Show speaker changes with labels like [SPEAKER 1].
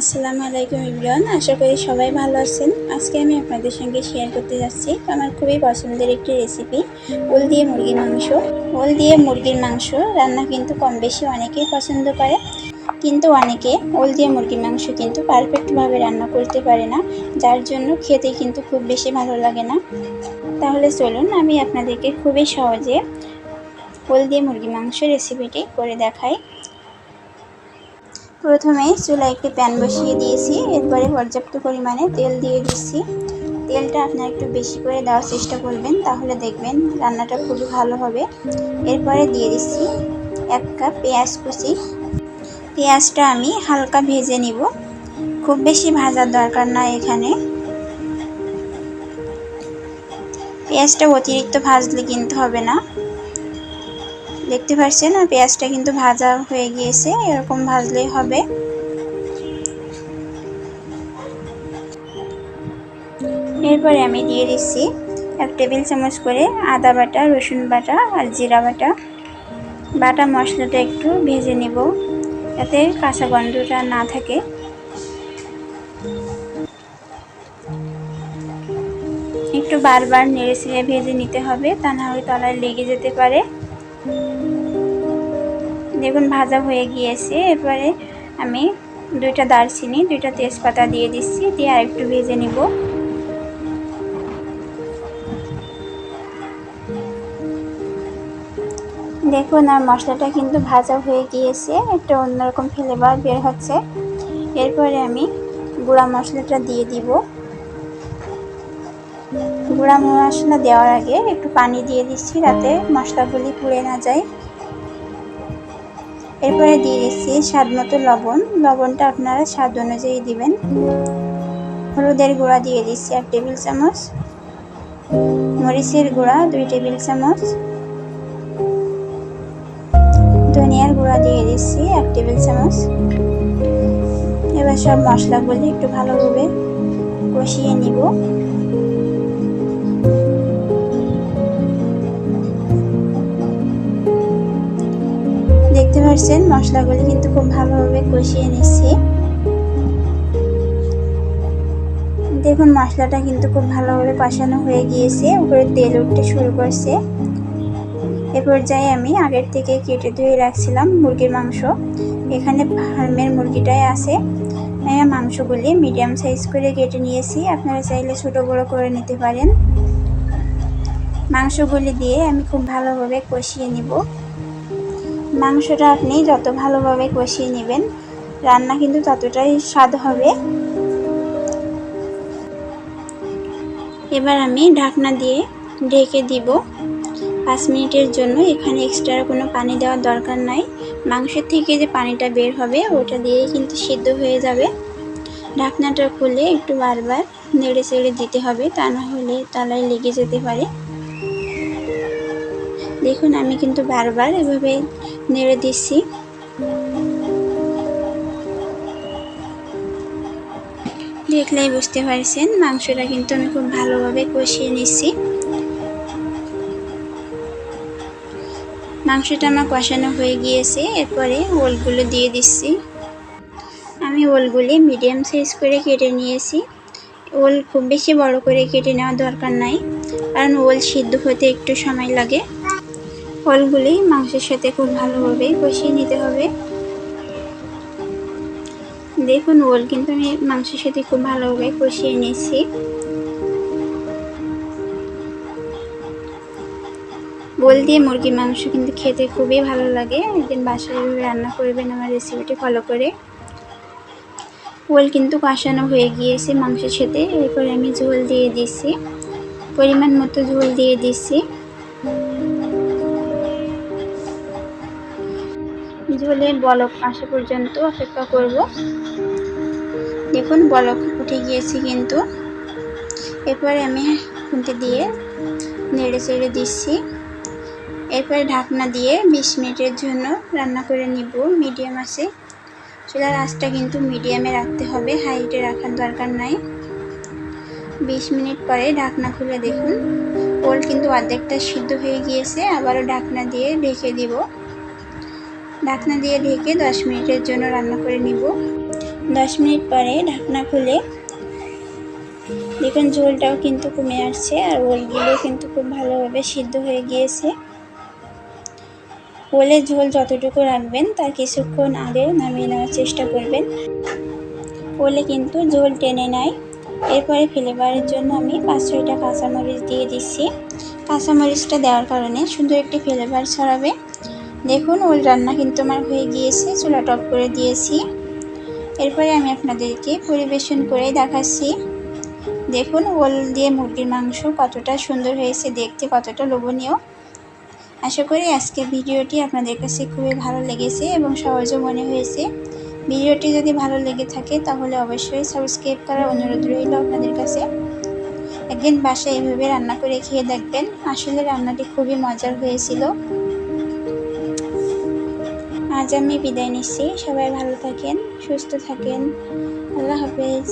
[SPEAKER 1] আসসালামু আলাইকুম ইবরান আশা করি সবাই ভালো আছেন। আজকে আমি আপনাদের সঙ্গে শেয়ার করতে যাচ্ছি আমার খুবই পছন্দের একটি রেসিপি ওল দিয়ে মুরগির মাংস। ওল দিয়ে মুরগির মাংস রান্না কিন্তু কম বেশি অনেকেই পছন্দ করে, কিন্তু অনেকে ওল দিয়ে মুরগির মাংস কিন্তু পারফেক্টভাবে রান্না করতে পারে না, যার জন্য খেতে কিন্তু খুব বেশি ভালো লাগে না। তাহলে চলুন আমি আপনাদেরকে খুবই সহজে ওল দিয়ে মুরগির মাংস রেসিপিটি করে দেখাই। প্রথমে চুলায় একটি প্যান বসিয়ে দিয়েছি, এরপরে পর্যাপ্ত পরিমাণে তেল দিয়ে দিচ্ছি। তেলটা আপনারা একটু বেশি করে দেওয়ার চেষ্টা করবেন, তাহলে দেখবেন রান্নাটা খুবই ভালো হবে। এরপরে দিয়ে দিচ্ছি এক কাপ পেঁয়াজ কুচি। পেঁয়াজটা আমি হালকা ভেজে নিব। খুব বেশি ভাজার দরকার না এখানে। পেঁয়াজটা অতিরিক্ত ভাজলে কিনতে হবে না। দেখতে পাচ্ছেন আর পেঁয়াজটা কিন্তু ভাজা হয়ে গিয়েছে, এরকম ভাজলেই হবে। এরপরে আমি দিয়ে দিচ্ছি এক টেবিল চামচ করে আদা বাটা, রসুন বাটা আর জিরা বাটা। বাটা মশলাটা একটু ভেজে নেব, যাতে কাঁচা গন্ধটা না থাকে। একটু বারবার নেড়ে ছেড়ে ভেজে নিতে হবে, তা না হলে তলায় লেগে যেতে পারে। দেখুন, ভাজা হয়ে গিয়েছে। এরপরে আমি দুইটা দারচিনি, দুইটা তেজপাতা দিয়ে দিচ্ছি, দিয়ে আর একটু ভেজে নিব। দেখুন, আর মশলাটা কিন্তু ভাজা হয়ে গিয়েছে, একটা অন্যরকম ফ্লেভার বের হচ্ছে। এরপরে আমি গুঁড়া মশলাটা দিয়ে দিব। গুঁড়া মশলা দেওয়ার আগে একটু পানি দিয়ে দিচ্ছি, যাতে মশলাগুলি পুড়ে না যায়। এরপরে দিয়ে দিচ্ছি স্বাদ মতো লবণ। লবণটা আপনারা স্বাদ অনুযায়ী দিবেন। হলুদের গুঁড়া দিয়ে দিচ্ছি এক টেবিল চামচ। মরিচের গুঁড়া দুই টেবিল চামচ। ধনিয়ার গুঁড়া দিয়ে দিচ্ছি এক টেবিল চামচ। এবার সব মশলাগুলি একটু ভালোভাবে কষিয়ে নিব। পাচ্ছেন মশলাগুলি কিন্তু খুব ভালোভাবে কষিয়ে নিচ্ছি। দেখুন মশলাটা কিন্তু খুব ভালোভাবে কষানো হয়ে গিয়েছে, উপরে তেল উঠতে শুরু করছে। এ পর্যায়ে আমি আগের থেকে কেটে ধুয়ে রাখছিলাম মুরগির মাংস। এখানে ফার্মের মুরগিটাই আছে। মাংসগুলি মিডিয়াম সাইজ করে কেটে নিয়েছি, আপনারা চাইলে ছোট বড়ো করে নিতে পারেন। মাংসগুলি দিয়ে আমি খুব ভালোভাবে কষিয়ে নিব। মাংসটা আপনি যত ভালোভাবে কষিয়ে নেবেন, রান্না কিন্তু ততটাই স্বাদ হবে। এবার আমি ঢাকনা দিয়ে ঢেকে দিব। পাঁচ মিনিটের জন্য এখানে এক্সট্রা কোনো পানি দেওয়ার দরকার নাই। মাংসের থেকে যে পানিটা বের হবে, ওটা দিয়েই কিন্তু সিদ্ধ হয়ে যাবে। ঢাকনাটা খুলে একটু বারবার নেড়ে চেড়ে দিতে হবে, তা না হলে তালায় লেগে যেতে পারে। দেখুন, আমি কিন্তু বারবার এভাবে নেড়ে দিচ্ছি। দেখলেই বুঝতে পারছেন, মাংসটা কিন্তু আমি খুব ভালোভাবে কষিয়ে নিচ্ছি। মাংসটা আমার কষানো হয়ে গিয়েছে, এরপরে ওলগুলো দিয়ে দিচ্ছি। আমি ওলগুলি মিডিয়াম সাইজ করে কেটে নিয়েছি। ওল খুব বেশি বড় করে কেটে নেওয়ার দরকার নাই, কারণ ওল সিদ্ধ হতে একটু সময় লাগে। ফলগুলি মাংসের সাথে খুব ভালোভাবে কষিয়ে নিতে হবে। দেখুন, ওল কিন্তু আমি মাংসের সাথে খুব ভালোভাবে কষিয়ে নিয়েছি। ওল দিয়ে মুরগির মাংস কিন্তু খেতে খুবই ভালো লাগে। একদিন বাসায় রান্না করবেন আমার রেসিপিটি ফলো করে। ওল কিন্তু কষানো হয়ে গিয়েছে মাংসের সাথে। এরপরে আমি ঝোল দিয়ে দিচ্ছি পরিমাণ মতো ঝোল দিয়ে দিচ্ছি ঝোলের বলক আসা পর্যন্ত অপেক্ষা করব। দেখুন, বলক উঠে গিয়েছে কিন্তু। এরপরে আমি খুঁটি দিয়ে নেড়ে চেড়ে দিচ্ছি। এরপরে ঢাকনা দিয়ে বিশ মিনিটের জন্য রান্না করে নিব মিডিয়াম আছে। চুলার আঁচটা কিন্তু মিডিয়ামে রাখতে হবে, হাইটে রাখার দরকার নাই। বিশ মিনিট পরে ঢাকনা খুলে দেখুন। ওল কিন্তু অর্ধেকটা সিদ্ধ হয়ে গিয়েছে, আবারও ঢাকনা দিয়ে ঢেকে দিব। ঢাকনা দিয়ে ঢেকে দশ মিনিটের জন্য রান্না করে নিব। দশ মিনিট পরে ঢাকনা খুলে দেখুন ঝোলটাও কিন্তু কমে আসছে আর ওলগুলো কিন্তু খুব ভালোভাবে সিদ্ধ হয়ে গিয়েছে। ওলের ঝোল যতটুকু রাখবেন তার কিছুক্ষণ আগে নামিয়ে নেওয়ার চেষ্টা করবেন। ওলে কিন্তু ঝোল টেনে নেয়। এরপরে ফ্লেভারের জন্য আমি পাঁচ ছয়টা কাঁচামরিচ দিয়ে দিচ্ছি। কাঁচামরিচটা দেওয়ার কারণে সুন্দর একটি ফ্লেভার ছড়াবে। দেখুন ওল রান্না কিন্তু আমার হয়ে গিয়েছে, চুলা টপ করে দিয়েছি। এরপরে আমি আপনাদেরকে পরিবেশন করে দেখাচ্ছি। দেখুন, ওল দিয়ে মুরগির মাংস কতটা সুন্দর হয়েছে, দেখতে কতটা লোভনীয়। আশা করি আজকের ভিডিওটি আপনাদের কাছে খুবই ভালো লেগেছে এবং সহজও মনে হয়েছে। ভিডিওটি যদি ভালো লেগে থাকে, তাহলে অবশ্যই সাবস্ক্রাইব করার অনুরোধ রইল আপনাদের কাছে। একদিন বাসায় এভাবে রান্না করে খেয়ে দেখবেন। আসলে রান্নাটি খুবই মজার হয়েছিল। আজ আমি বিদায় নিচ্ছি। সবাই ভালো থাকেন সুস্থ থাকেন। আল্লাহ হাফেজ।